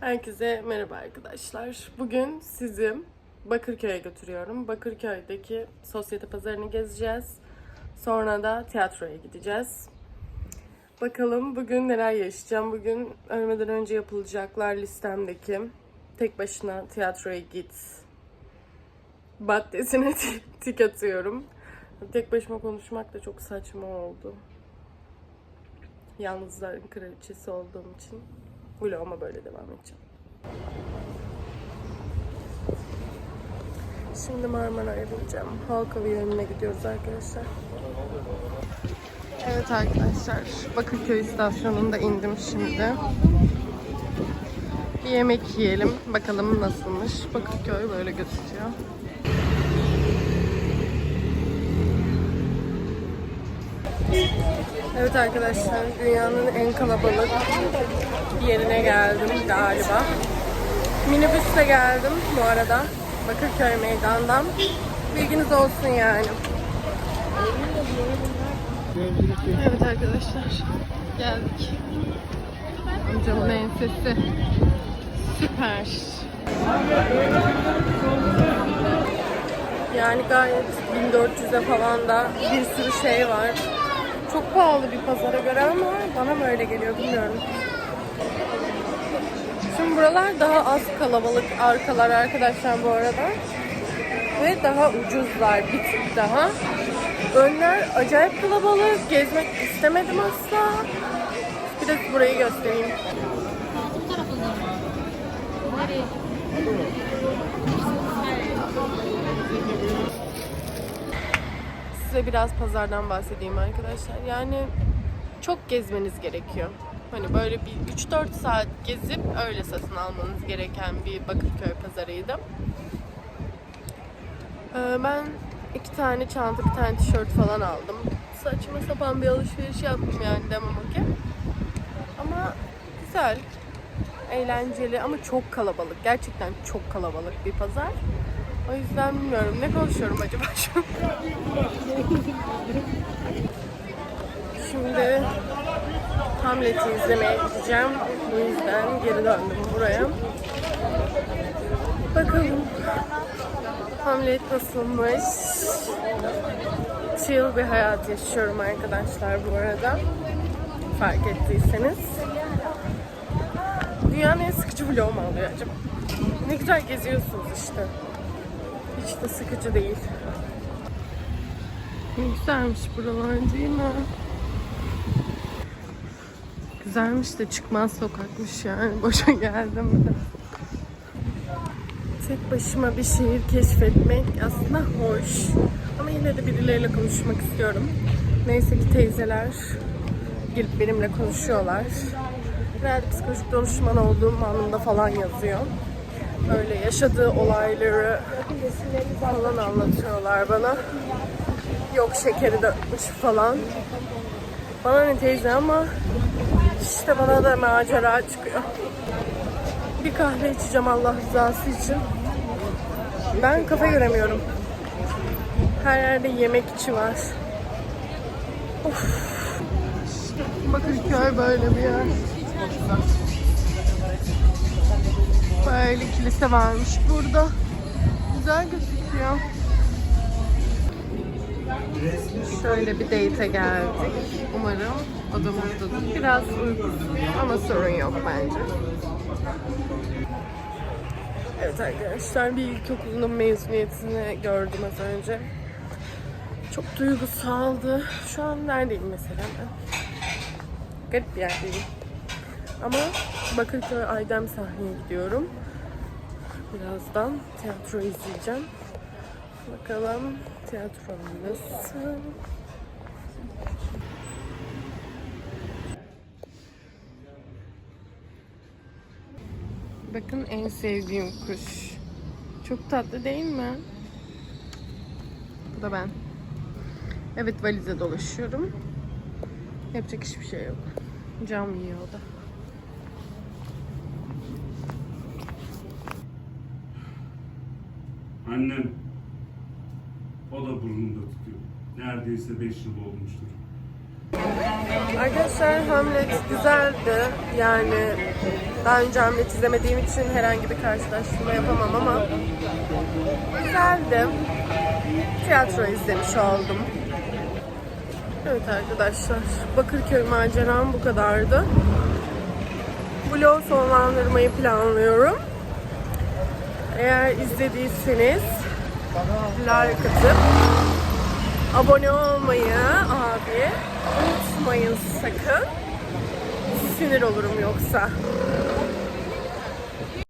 Herkese merhaba arkadaşlar. Bugün sizi Bakırköy'e götürüyorum. Bakırköy'deki sosyete pazarını gezeceğiz. Sonra da tiyatroya gideceğiz. Bakalım bugün neler yaşayacağım. Bugün ölmeden önce yapılacaklar listemdeki tek başına tiyatroya git maddesine tik atıyorum. Tek başıma konuşmak da çok saçma oldu. Yalnızların kraliçesi olduğum için vloguma böyle devam edeceğim. Şimdi Marmara'ya bineceğim. Halkalı yönüne gidiyoruz arkadaşlar. Evet arkadaşlar, Bakırköy istasyonunda indim şimdi. Bir yemek yiyelim. Bakalım nasılmış. Bakırköy böyle gözüküyor. Evet arkadaşlar, dünyanın en kalabalık yerine geldim galiba. Minibüsle geldim bu arada. Bakırköy meydandan. Bilginiz olsun yani. Evet arkadaşlar, geldik. Amcamın ensesi. Süper. Yani gayet 1400'e falan da bir sürü şey var. Çok pahalı bir pazara göre ama bana mı öyle geliyor bilmiyorum. Şimdi buralar daha az kalabalık arkalar arkadaşlar bu arada. Ve daha ucuzlar bir tık daha. Önler acayip kalabalık. Gezmek istemedim asla. Bir de burayı göstereyim. Nereye? Size biraz pazardan bahsedeyim arkadaşlar. Yani çok gezmeniz gerekiyor. Hani böyle bir 3-4 saat gezip öyle satın almanız gereken bir Bakırköy pazarıydı. Ee, ben iki tane çanta, bir tane tişört falan aldım. Saçma sapan bir alışveriş yaptım yani demem ki. Ama güzel, eğlenceli ama çok kalabalık. Gerçekten çok kalabalık bir pazar. O yüzden bilmiyorum. Ne konuşuyorum acaba şu? Şimdi Hamlet'i izlemeye gideceğim. Bu yüzden geri döndüm buraya. Bakalım Hamlet nasılmış? Chill bir hayat yaşıyorum arkadaşlar bu arada. Fark ettiyseniz. Dünyanın en sıkıcı vlogu mu oluyor acaba? Ne güzel geziyorsunuz işte. Hiç de sıkıcı değil. Güzelmiş buralar değil mi? Güzelmiş de çıkmaz sokakmış yani. Boşa geldim. Tek başıma bir şehir keşfetmek aslında hoş. Ama yine de birileriyle konuşmak istiyorum. Neyse ki teyzeler gelip benimle konuşuyorlar. Herhalde psikolojik danışman olduğum anında falan yazıyor. Böyle yaşadığı olayları falan anlatıyorlar bana. Yok şekeri dökmüş falan. Bana ne teyze ama işte bana da macera çıkıyor. Bir kahve içeceğim Allah rızası için. Ben kafe göremiyorum. Her yerde yemekçi var. Of. Bakırköy böyle bir yer. Böyle kilise varmış burada. Güzel gözüküyor. Şöyle bir date'e geldik. Umarım odamızdadır. Biraz uykusuz ama sorun yok bence. Evet arkadaşlar bir ilkokulun mezuniyetini gördüm az önce. Çok duygusaldı. Şu an neredeyim mesela ben? Garip bir yerdeyim. Ama Bakırköy Aydem sahneye gidiyorum. Birazdan tiyatro izleyeceğim. Bakalım tiyatro nasıl? Bakın en sevdiğim kuş. Çok tatlı değil mi? Bu da ben. Evet valize dolaşıyorum. Yapacak hiçbir şey yok. Cam yiyor o da. Annem o da burnunda tutuyor. Neredeyse 5 yıl olmuştur. Arkadaşlar Hamlet güzeldi. Yani daha önce Hamlet izlemediğim için herhangi bir karşılaştırma yapamam ama güzeldi. Tiyatro izlemiş oldum. Evet arkadaşlar, Bakırköy maceram bu kadardı. Vlog sonlandırmayı planlıyorum. Eğer izlediyseniz like atıp abone olmayı abi unutmayın sakın. Sinir olurum yoksa.